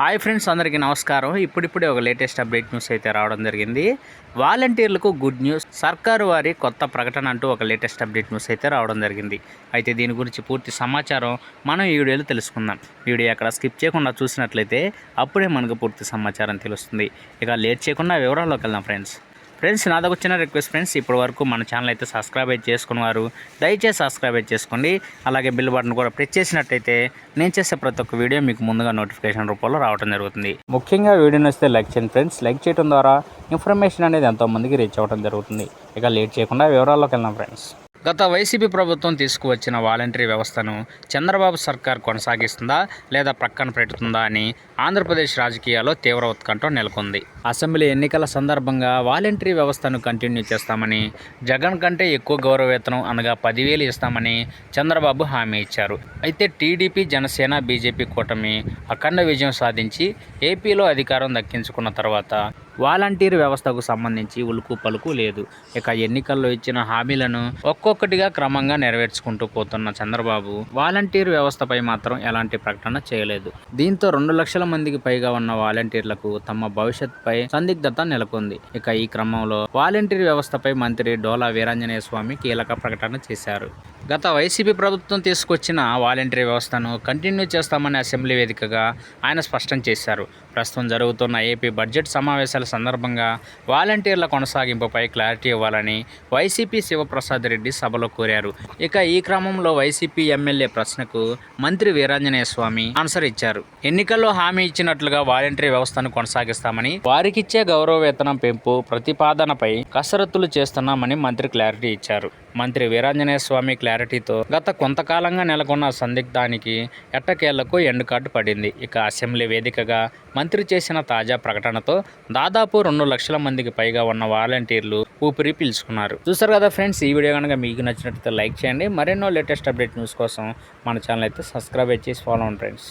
Hi friends అందరికీ నమస్కారం. ఇప్పుడిప్పుడే ఒక లేటెస్ట్ అప్డేట్ న్యూస్ అయితే రావడం జరిగింది. వాలంటీర్లకు గుడ్ న్యూస్ సర్కారు వారి కొత్త ప్రకటన అంటూ ఒక లేటెస్ట్ అప్డేట్ న్యూస్ అయితే రావడం జరిగింది. అయితే దీని గురించి పూర్తి సమాచారం మనం ఈ వీడియోలో తెలుసుకుందాం. వీడియో అక్కడ స్కిప్ చేయకుండా చూసినట్లయితే అప్పుడే మనకు పూర్తి సమాచారం తెలుస్తుంది. ఇక లేట్ చేయకుండా వివరాల్లోకి వెళ్దాం ఫ్రెండ్స్. ఫ్రెండ్స్ నాదొక వచ్చిన రిక్వెస్ట్ ఫ్రెండ్స్ ఇప్పటి వరకు మన ఛానల్ అయితే సబ్స్క్రైబ్ అయితే చేసుకున్నారు దయచేసి సబ్స్క్రైబ్ అయితే చేసుకోండి. అలాగే బిల్ బటన్ కూడా ప్రెస్ చేసినట్టయితే నేను చేసే ప్రతి ఒక్క వీడియో మీకు ముందుగా నోటిఫికేషన్ రూపంలో రావడం జరుగుతుంది. ముఖ్యంగా వీడియోని వస్తే లైక్ చేయండి ఫ్రెండ్స్ లైక్ చేయడం ద్వారా ఇన్ఫర్మేషన్ అనేది ఎంతోమందికి రీచ్ అవ్వడం జరుగుతుంది. ఇక లేట్ చేయకుండా వివరాల్లోకి వెళ్దాం ఫ్రెండ్స్ గత వైసీపీ ప్రభుత్వం తీసుకువచ్చిన వాలంటరీ వ్యవస్థను చంద్రబాబు సర్కార్ కొనసాగిస్తుందా లేదా ప్రక్కన పెడుతుందా అని ఆంధ్రప్రదేశ్ రాజకీయాల్లో తీవ్ర ఉత్కంఠ నెలకొంది. అసెంబ్లీ ఎన్నికల సందర్భంగా వాలంటరీ వ్యవస్థను కంటిన్యూ చేస్తామని జగన్ కంటే ఎక్కువ గౌరవేతనం అనగా పదివేలు ఇస్తామని చంద్రబాబు హామీ ఇచ్చారు. అయితే టీడీపీ జనసేన బీజేపీ కూటమి అఖండ విజయం సాధించి ఏపీలో అధికారం దక్కించుకున్న తర్వాత వాలంటీర్ వ్యవస్థకు సంబంధించి ఉలుకు పలుకు లేదు. ఇక ఎన్నికల్లో ఇచ్చిన హామీలను ఒక్కొక్కటిగా క్రమంగా నెరవేర్చుకుంటూ పోతున్న చంద్రబాబు వాలంటీర్ వ్యవస్థపై మాత్రం ఎలాంటి ప్రకటన చేయలేదు. దీంతో రెండు లక్షల మందికి పైగా ఉన్న వాలంటీర్లకు తమ భవిష్యత్తుపై సందిగ్ధత నెలకొంది. ఇక ఈ క్రమంలో వాలంటీర్ వ్యవస్థపై మంత్రి డోలా వీరాంజనేయ స్వామి కీలక ప్రకటన చేశారు. గత వైసీపీ ప్రభుత్వం తీసుకొచ్చిన వాలంటరీ వ్యవస్థను కంటిన్యూ చేస్తామని అసెంబ్లీ వేదికగా ఆయన స్పష్టం చేశారు. ప్రస్తుతం జరుగుతున్న ఏపీ బడ్జెట్ సమావేశాల సందర్భంగా వాలంటీర్ల కొనసాగింపుపై క్లారిటీ ఇవ్వాలని వైసీపీ శివప్రసాద్ రెడ్డి సభలో కోరారు. ఇక ఈ క్రమంలో వైసీపీ ఎమ్మెల్యే ప్రశ్నకు మంత్రి వీరాంజనేయ స్వామి ఆన్సర్ ఇచ్చారు. ఎన్నికల్లో హామీ ఇచ్చినట్లుగా వాలంటరీ వ్యవస్థను కొనసాగిస్తామని వారికిచ్చే గౌరవ వేతనం పెంపు ప్రతిపాదనపై కసరత్తులు చేస్తున్నామని మంత్రి క్లారిటీ ఇచ్చారు. మంత్రి వీరాంజనేయ స్వామి క్లారిటీతో గత కొంతకాలంగా నెలకొన్న సందిగ్ధానికి ఎట్టకేళ్ళకు ఎండుకాటు పడింది. ఇక అసెంబ్లీ వేదికగా మంత్రి చేసిన తాజా ప్రకటనతో దాదాపు రెండు లక్షల మందికి పైగా ఉన్న వాలంటీర్లు ఊపిరి పీల్చుకున్నారు. చూసారు కదా ఫ్రెండ్స్ ఈ వీడియో కనుక మీకు నచ్చినట్లయితే లైక్ చేయండి. మరెన్నో లేటెస్ట్ అప్డేట్ న్యూస్ కోసం మన ఛానల్ అయితే సబ్స్క్రైబ్ చేసి ఫాలో అవ్వండి ఫ్రెండ్స్